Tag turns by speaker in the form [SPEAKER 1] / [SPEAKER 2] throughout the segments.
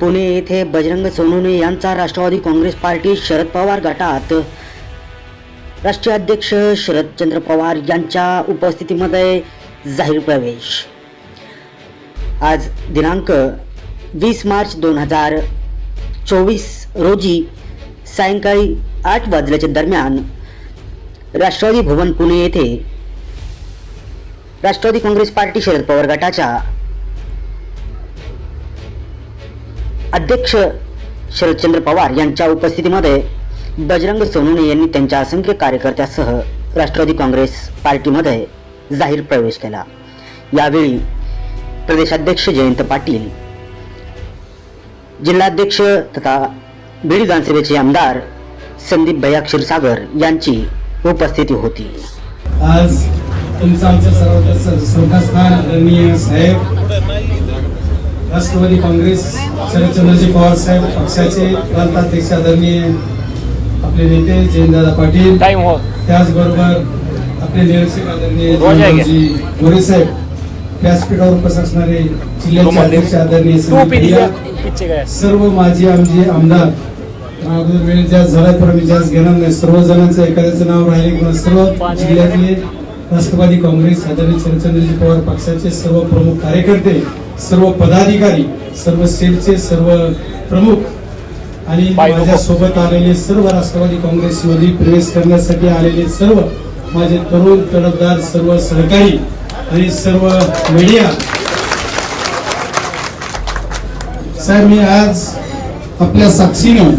[SPEAKER 1] पुणे येथे बजरंग सोनवणे यांचा राष्ट्रवादी काँग्रेस पार्टी शरद पवार गटात. राष्ट्रीय अध्यक्ष शरदचंद्र पवार यांच्या उपस्थितीमध्ये जाहीर प्रवेश. आज दिनांक वीस मार्च दोन हजार चोवीस रोजी सायंकाळी आठ वाजल्याच्या दरम्यान राष्ट्रवादी भवन पुणे येथे राष्ट्रवादी काँग्रेस पार्टी शरद पवार गटाच्या अध्यक्ष शरदचंद्र पवार यांच्या उपस्थितीमध्ये बजरंग सोनुने यांनी त्यांच्या असंख्य कार्यकर्त्यासह राष्ट्रवादी काँग्रेस पार्टीमध्ये जाहीर प्रवेश केला. यावेळी प्रदेशाध्यक्ष जयंत पाटील जिल्हाध्यक्ष तथा बीड विधानसभेचे आमदार संदीप भैया क्षीरसागर यांची उपस्थिती होती.
[SPEAKER 2] आज तुमचं आमचं सर्वांचं श्रद्धास्थान आदरणीय साहेब राष्ट्रवादी काँग्रेस शरदचंद्रजी पवार साहेब पक्षाचे प्रांताध्यक्ष आदरणीय आपले नेते जयंतदादा पाटील.
[SPEAKER 3] हो.
[SPEAKER 2] त्याचबरोबर आपले निरीक्षक आदरणीय मोरे साहेब. व्यासपीठावर उपस्थित असणारे जिल्ह्याचे अध्यक्ष आदरणीय सर्व माजी आमचे आमदार. अगोदर वेळ जास्त झालाय पण मी जास्त घेणार नाही. सर्व जणांचं एखाद्याचं नाव राहिले किंवा सर्व जिल्ह्यातले राष्ट्रवादी काँग्रेस आदरणीय शरदचंद्रजी पवार पक्षाचे सर्व प्रमुख कार्यकर्ते सर्व पदाधिकारी सर्व सेलचे सर्व प्रमुख आणि
[SPEAKER 3] बाय
[SPEAKER 2] माझ्या
[SPEAKER 3] नको.
[SPEAKER 2] सोबत आलेले सर्व राष्ट्रवादी काँग्रेसमध्ये प्रवेश करण्यासाठी आलेले सर्व माझे तरुण तडफदार सर्व सहकारी आणि सर्व मीडिया साहेब मी आज आपल्या साक्षीनं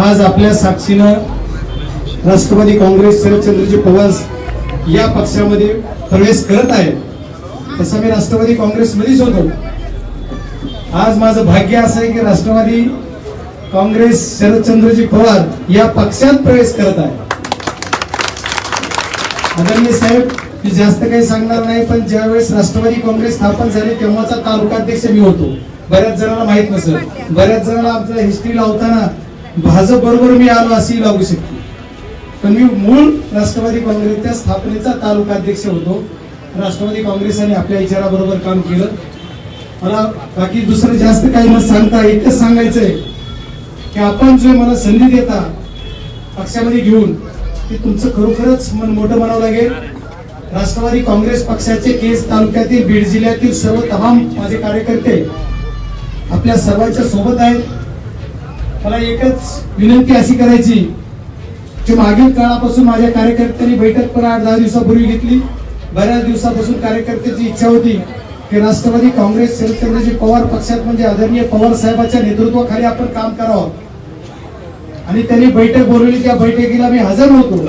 [SPEAKER 2] आज आपल्या साक्षीनं राष्ट्रवादी काँग्रेस शरदचंद्रजी पवार या पक्षामध्ये प्रवेश करत आहे तसं मी राष्ट्रवादी काँग्रेसमध्येच होतो. आज माझं भाग्य असं आहे की राष्ट्रवादी काँग्रेस शरदचंद्रजी पवार या पक्षात प्रवेश करत आहे. आदरणीय साहेब मी जास्त काही सांगणार नाही पण ज्यावेळेस राष्ट्रवादी काँग्रेस स्थापन झाली तेव्हाचा तालुकाध्यक्ष मी होतो. बऱ्याच जणांना माहीत नसेल. बऱ्याच जणांना आमच्या हिस्ट्री लावताना भाजप बरोबर मी आलो अशी लागू शकते. पण मी मूळ राष्ट्रवादी काँग्रेसच्या स्थापनेचा तालुकाध्यक्ष होतो. राष्ट्रवादी काँग्रेसाने आपल्या विचाराबरोबर काम केलं. मला बाकी दुसरं जास्त काही न सांगता एकच सांगायचंय की आपण जे मला संधी देता पक्षामध्ये घेऊन ते तुमचं खरोखरच मन मोठं म्हणावं लागेल. राष्ट्रवादी काँग्रेस पक्षाचे केस तालुक्यातील बीड जिल्ह्यातील सर्व तमाम माझे कार्यकर्ते आपल्या सर्वांच्या सोबत आहेत. मला एकच विनंती अशी करायची की मागील काळापासून माझ्या कार्यकर्त्यांनी बैठक पण आठ दहा दिवसापूर्वी घेतली. बऱ्याच दिवसापासून कार्यकर्त्याची इच्छा होती की राष्ट्रवादी काँग्रेस शरदचंद्रजी पवार पक्षात म्हणजे आदरणीय पवार साहेबांच्या नेतृत्वाखाली आपण काम करावं. आणि त्यांनी बैठक बोलवली त्या बैठकीला मी हजर होतो.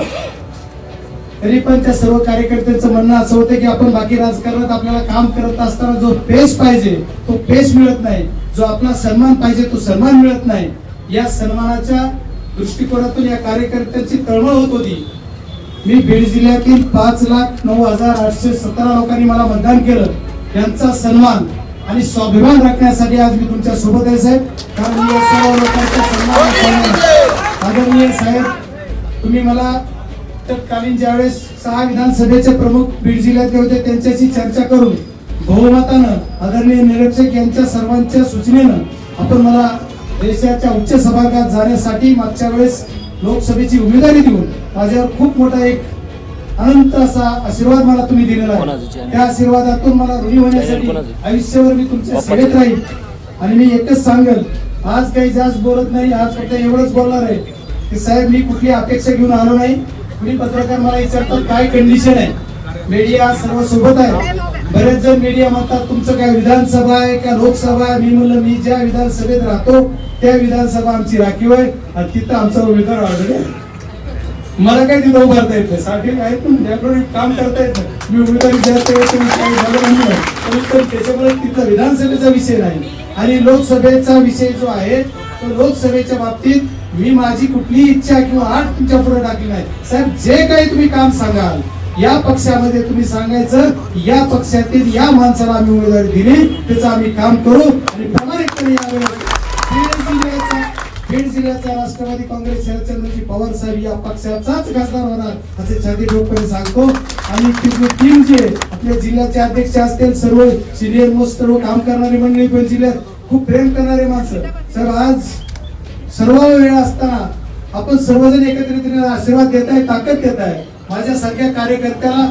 [SPEAKER 2] तरी पण त्या सर्व कार्यकर्त्यांचं म्हणणं असं होतं की आपण बाकी राजकारणात आपल्याला काम करत असताना जो पेश पाहिजे तो पेश मिळत नाही. जो आपला सन्मान पाहिजे तो सन्मान मिळत नाही. या सन्मानाच्या दृष्टिकोनातून या कार्यकर्त्यांची तळमळ होत होती. मी बीड जिल्ह्यातील पाच लाख नऊ हजार आठशे सतरा लोकांनी मला मतदान केलं. त्यांचा सन्मान आणि स्वाभिमान राखण्यासाठी आज मी तुमच्यासोबत आहे साहेब. कारण मी या सर्व लोकांचा सन्मान आदरणीय साहेब तुम्ही मला तत्कालीन ज्यावेळेस सहा विधानसभेचे प्रमुख बीड जिल्ह्यातले होते त्यांच्याशी चर्चा करून बहुमतानं आदरणीय निरीक्षक यांच्या सर्वांच्या सूचनेनं आपण मला देशाच्या उच्च सभागृहात जाण्यासाठी मागच्या वेळेस लोकसभेची उमेदवारी देऊन माझ्यावर खूप मोठा एक अनंत असा आशीर्वाद मला तुम्ही दिलेला आहे? त्या आशीर्वादातून मला ऋणी होण्यासाठी
[SPEAKER 3] कोणाचं?
[SPEAKER 2] आयुष्यभर मी तुमच्या. सेवेत राहील आणि मी एकच सांगेल आज काही जास्त बोलत नाही आज फक्त एवढंच बोलणार आहे की साहेब मी कुठली अपेक्षा घेऊन आलो नाही कुणी पत्रकार मला विचारतात काय कंडिशन आहे मीडिया सर्व सोबत आहे बरेच जण मीडिया म्हणतात तुमचं काय विधानसभा आहे का लोकसभा आहे? मी म्हणलं मी ज्या विधानसभेत राहतो त्या विधानसभा आमची राखीव आहे आणि तिथं आमचा उमेदवार ऑलरेडी आहे. मला काही तिथं उभारता येत नाही. साठी आहेत ज्याकडून काम करता येत नाही. मी उमेदवारी जास्त काही झालं नाही पण त्याच्यामुळे तिथं विधानसभेचा विषय नाही. आणि लोकसभेचा विषय जो आहे तो लोकसभेच्या बाबतीत मी माझी कुठलीही इच्छा किंवा आठ तुमच्यापुढे टाकली नाही. साहेब जे काही तुम्ही काम सांगाल या पक्षामध्ये तुम्ही सांगायचं या पक्षातील या माणसाला आम्ही उमेदवारी दिली त्याचं आम्ही काम करू आणि प्रामाणिकपणे यावेळेस बीड जिल्ह्याचा राष्ट्रवादी काँग्रेस शरदचंद्रजी पवार साहेब या पक्षाचाच खासदार होणार असे छाती लोकपणे सांगतो. आणि तिथले टीम जे आपल्या जिल्ह्याचे अध्यक्ष असतील सर्व सिनियर मोस्ट सर्व काम करणारी मंडळी पण जिल्ह्यात खूप प्रेम करणारे माणसं. सर आज सर्व वेळ असताना आपण सर्वजण एकत्रित आशीर्वाद देत आहे ताकद देत आहे माझ्यासारख्या कार्यकर्त्याला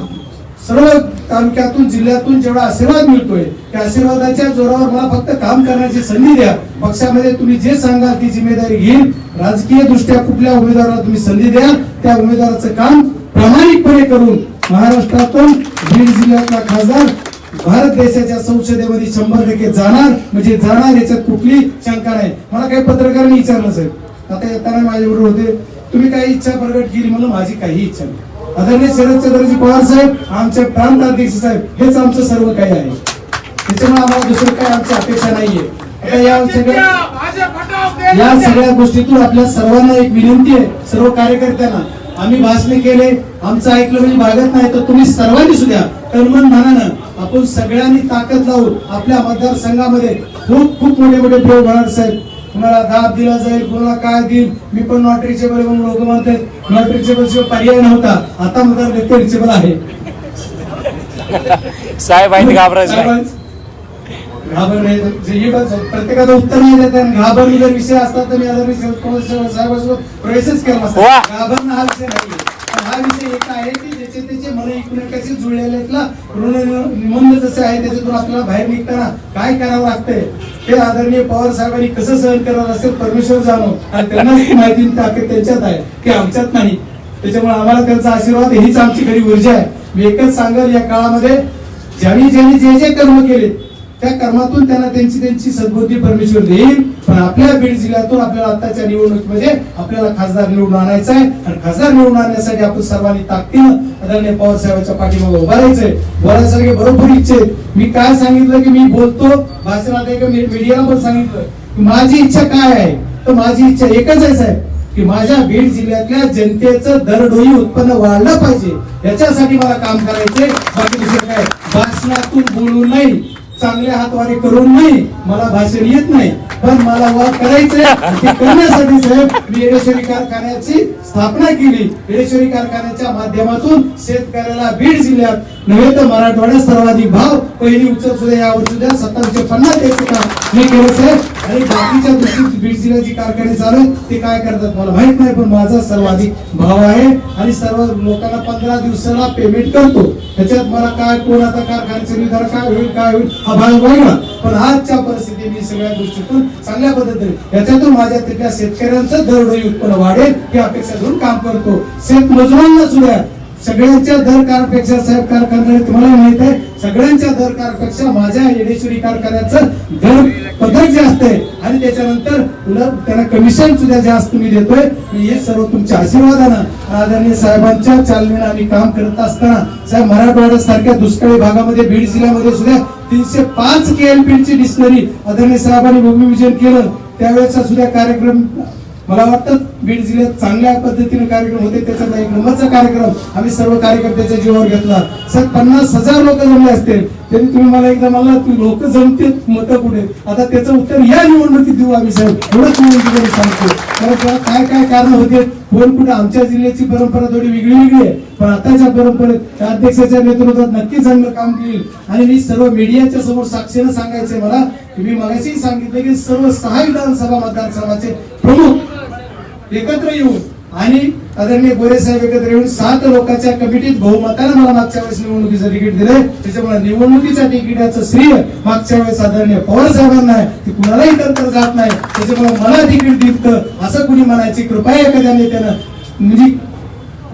[SPEAKER 2] सर्व तालुक्यातून जिल्ह्यातून जेवढा आशीर्वाद मिळतोय त्या आशीर्वादाच्या जोरावर मला फक्त काम करण्याची संधी द्या. पक्षामध्ये तुम्ही जे सांगाल ती जिम्मेदारी घेईल राजकीय दृष्ट्या कुठल्या उमेदवाराला तुम्ही संधी द्या त्या उमेदवाराचं काम प्रामाणिकपणे करून महाराष्ट्रातून बीड जिल्ह्यातला खासदार भारत देशाच्या संसदेमध्ये शंभर टक्के जाणार. म्हणजे जाणार याच्यात कुठली शंका नाही. मला काही पत्रकारांनी विचारलं साहेब. आता येताना माझ्याबरोबर होते. तुम्ही काही इच्छा प्रकट केली म्हणून माझी काही इच्छा नाही. आदरणीय शरदचंद्रजी पवार साहेब आमचे प्रांत अध्यक्ष साहेब हेच आमचं सर्व काही आहे. त्याच्यामुळे आम्हाला दुसरं काही आमची अपेक्षा नाहीये. आता या सगळ्या या सगळ्या गोष्टीतून आपल्या सर्वांना एक विनंती आहे. सर्व कार्यकर्त्यांना आम्ही भाषणे केले आमचं ऐकलं म्हणजे भागत नाही तर तुम्ही सर्वांनी सुद्धा तनमन मनानं आपण सगळ्यांनी ताकद लावून आपल्या मतदारसंघामध्ये खूप खूप मोठे मोठे प्रयोग होणार साहेब. कुणाला दाब दिला जाईल कुणाला काय देईल मी पण नॉट रिचेबल म्हणून लोक म्हणतात नॉट रिचेबल शिवाय पर्याय नव्हता. आता मतदार व्यक्ती रिचेबल आहे.
[SPEAKER 3] साहेब आहेत घाबरायचं
[SPEAKER 2] आहे, प्रत्येकाचं उत्तर नाही देत घाबरणी जर विषय असता तर मी आता मी साहेबांसोबत प्रवेशच केला घाबरणं हा विषय नाही. विषय एक आहे की ज्याचे त्याचे मन एकमेकाशी जुळलेले आहेत ना? ऋण निबंध जसे आहे त्याच्यातून आपल्याला बाहेर निघताना काय करावं लागतंय हे आदरणीय पवार साहेबांनी कसं सहन करणार असेल परमेश्वर जाणो आणि त्यांना माहिती ताकद त्यांच्यात आहे की आमच्यात नाही. त्याच्यामुळे आम्हाला त्यांचा आशीर्वाद हीच आमची खरी ऊर्जा आहे. मी एकच सांगेल या काळामध्ये ज्यांनी ज्यांनी जे जे कर्म केले त्या कर्मातून त्यांना त्यांची त्यांची सद्बुद्धी परमेश्वर देईल. पण आपल्या बीड जिल्ह्यातून आपल्याला आताच्या निवडणुकीमध्ये आपल्याला खासदार निवडून आणायचा आहे. आणि खासदार निवडून आणण्यासाठी आपण सर्वांनी ताकदीनं आदरणीय पवार साहेबांच्या पाठीमागे उभा राहायचंय बोलायसारखे बरोबर इच्छा मी काय सांगितलं की मी बोलतो? भाषणात मीडियाला पण सांगितलं की माझी इच्छा काय आहे? तर माझी इच्छा एकच आहे साहेब की माझ्या बीड जिल्ह्यातल्या जनतेचं दरडोई उत्पन्न वाढलं पाहिजे. याच्यासाठी मला काम करायचंय. बाकी दुसरं काय? भाषणातून बोलून नाही चांगले हातवारे करून नाही मला भाषण येत नाही. पण मला वाद करायचंय. ते करण्यासाठी साहेब मी येडेश्वरी कारखान्याची स्थापना केली. येडेश्वरी कारखान्याच्या माध्यमातून शेतकऱ्याला बीड जिल्ह्यात नव्हे तर मराठवाड्यात सर्वाधिक भाव पहिली उत्सव सुद्धा या वर्षी सुद्धा सत्तावीसशे पन्नास द्यायचं काम मी केलं साहेब. आणि बाकीच्या दृष्टीत बीड जिल्ह्याची कारखाने चालू ते काय करतात मला माहीत नाही पण माझा सर्वाधिक भाव आहे. आणि सर्व लोकांना पंधरा दिवसाला पेमेंट करतो. त्याच्यात मला काय कोण आता कारखान्याचे निर्धार काय होईल काय होईल हा भाग वेगळा पण आजच्या परिस्थितीत मी सगळ्या दृष्टीतून चांगल्या पद्धतीने याच्यातून माझ्या तिथल्या शेतकऱ्यांचं दर दरडोई उत्पन्न वाढेल ही अपेक्षा धरून काम करतो. शेत मजुरांना सुद्धा सगळ्यांच्या दर कारपेक्षा साहेब कारखान्याने तुम्हाला माहीत आहे सगळ्यांच्या दर कारपेक्षा माझ्या येडेश्वरी कारखान्याचं दर पदक जास्त आहे. आणि त्याच्यानंतर त्यांना कमिशन सुद्धा जास्त मी देतोय. मी हे सर्व तुमच्या आशीर्वादानं आदरणीय साहेबांच्या चालनेनं आम्ही काम करत असताना साहेब मराठवाड्या सारख्या दुष्काळी भागामध्ये बीड जिल्ह्यामध्ये सुद्धा तीनशे पाच के केएलपी ची डिस्टरी आदरणीय साहेबांनी भूमिविजन केलं. त्यावेळेचा सुद्धा कार्यक्रम मला वाटतं बीड जिल्ह्यात चांगल्या पद्धतीने कार्यक्रम होते. त्याचा एक नंबरचा कार्यक्रम आम्ही सर्व कार्यकर्त्याच्या जीवावर घेतला. सर पन्नास हजार लोक जमले असतील. तरी तुम्ही मला एकदा मला लोक जमते मत कुठे? आता त्याचं उत्तर या निवडणुकीत देऊ आम्ही साहेब एवढंच निवडणुकीमध्ये म्हणजे सांगतो. कारण काय काय कारण होते? कोण कुठे आमच्या जिल्ह्याची परंपरा थोडी वेगळी वेगळी आहे. पण आताच्या परंपरेत त्या अध्यक्षाच्या नेतृत्वात नक्की चांगलं काम केली आणि मी सर्व मीडियाच्या समोर साक्षीनं सांगायचंय मला मी मगाशी सांगितलं की सर्व सहा विधानसभा मतदारसंघाचे प्रमुख एकत्र येऊन आणि आदरणीय गोरे साहेब एकत्र येऊन सात लोकांच्या कमिटीत बहुमतानं मला मागच्या वेळेस निवडणुकीचं तिकीट दिलंय त्याच्यामुळे निवडणुकीच्या तिकिटाचं श्रेय मागच्या वेळेस आदरणीय पवार साहेबांना आहे. ती कुणालाही नंतर जात नाही. त्याच्यामुळे मला तिकीट दिलं असं कुणी म्हणायची कृपा एखाद्या नेत्यानं. म्हणजे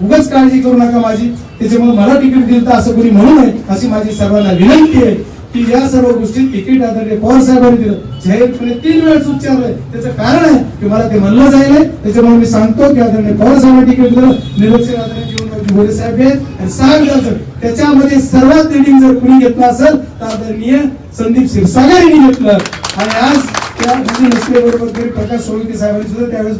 [SPEAKER 2] उगाच काळजी करू नका माझी. त्याच्यामुळे मला तिकीट दिलं असं कोणी म्हणू नये अशी माझी सर्वांना विनंती आहे. की या सर्व गोष्टी तिकीट आदरणीय पवार साहेबांनी दिलं. जाहीरपणे तीन वेळेस उच्चारलंय त्याचं कारण आहे की मला ते म्हणलं जाईल त्याच्यामुळे मी सांगतो की आदरणीय पवार साहेबांनी तिकीट दिलं. निरीक्षण आदरणीय जीवनराजे गोरे साहेब आहेत. आणि सहा विधानसभा त्याच्यामध्ये सर्वात लिडिंग जर कुणी घेतलं असेल तर आदरणीय संदीप क्षीरसागर यांनी घेतलं. आणि आज त्या तरी प्रकाश सोळंके साहेबांनी सुद्धा त्यावेळेस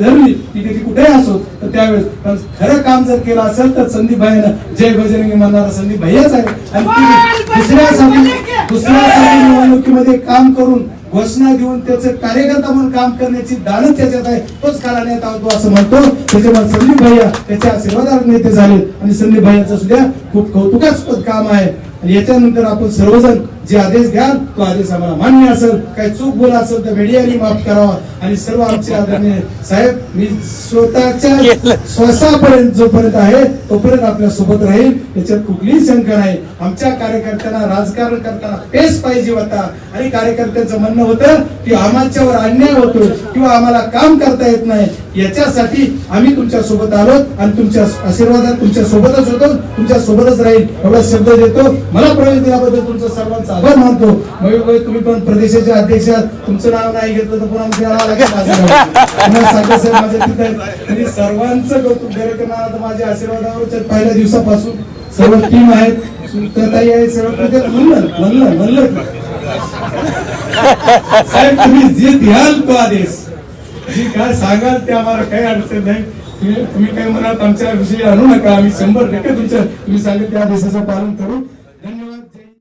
[SPEAKER 2] धरली. ती कुठेही असो तर त्यावेळेस. पण खरं काम जर केलं असेल तर संदीप भाईनं जय बजरंगी म्हणणारा संदीप भैयाच आहे. आणि ती दुसऱ्यासाठी दुसऱ्यासाठी निवडणुकीमध्ये काम करून घोषणा देऊन त्याचं कार्यकर्ता म्हणून काम करण्याची दानच त्याच्यात आहे. तोच काळा नेता होतो असं म्हणतो. त्याच्यामुळे संदीप भैया त्याच्या आशीर्वादात नेते झाले आणि संदीप भैयाचं सुद्धा खूप कौतुकास्पद काम आहे. आणि याच्यानंतर आपण सर्वजण जे आदेश द्याल तो आदेश आम्हाला मान्य असेल काही चूक बोल असेल तर मीडियाने माफ करावा. आणि सर्व आमचे आदरणीय साहेब मी स्वतःच्या श्वासापर्यंत जोपर्यंत आहे तोपर्यंत आपल्यासोबत राहील. त्याच्यात कुठलीही शंका नाही. आमच्या कार्यकर्त्यांना राजकारण करताना पेस पाहिजे होता. आणि कार्यकर्त्यांचं म्हणणं होतं की आमच्यावर अन्याय होतो किंवा आम्हाला काम करता येत नाही. याच्यासाठी आम्ही तुमच्यासोबत आलो आणि तुमच्या आशीर्वादात तुमच्या सोबतच होतो तुमच्या सोबतच राहील एवढा शब्द देतो. मला प्रवेश दिल्याबद्दल तुमचा सर्वांचा आभार मानतो. तुम्ही पण प्रदेशाचे अध्यक्ष तुमचं नाव नाही घेतलं तर पुन्हा लागेल माझ्या सर्वांचं कौतुक करणार माझ्या आशीर्वादावर पहिल्या दिवसापासून सर्व टीम आहेत. सुलताई आहे सर्व प्रत्येक म्हणलं म्हणलं म्हणलं साहेब तुम्ही जे द्याल तो आदेश. जी काय सांगाल ते आम्हाला काही अडचण नाही. तुम्ही काय म्हणाल आमच्या विषयी आणू नका. आम्ही शंभर टक्के तुमच्या तुम्ही सांगितलं त्या देशाचं पालन करू.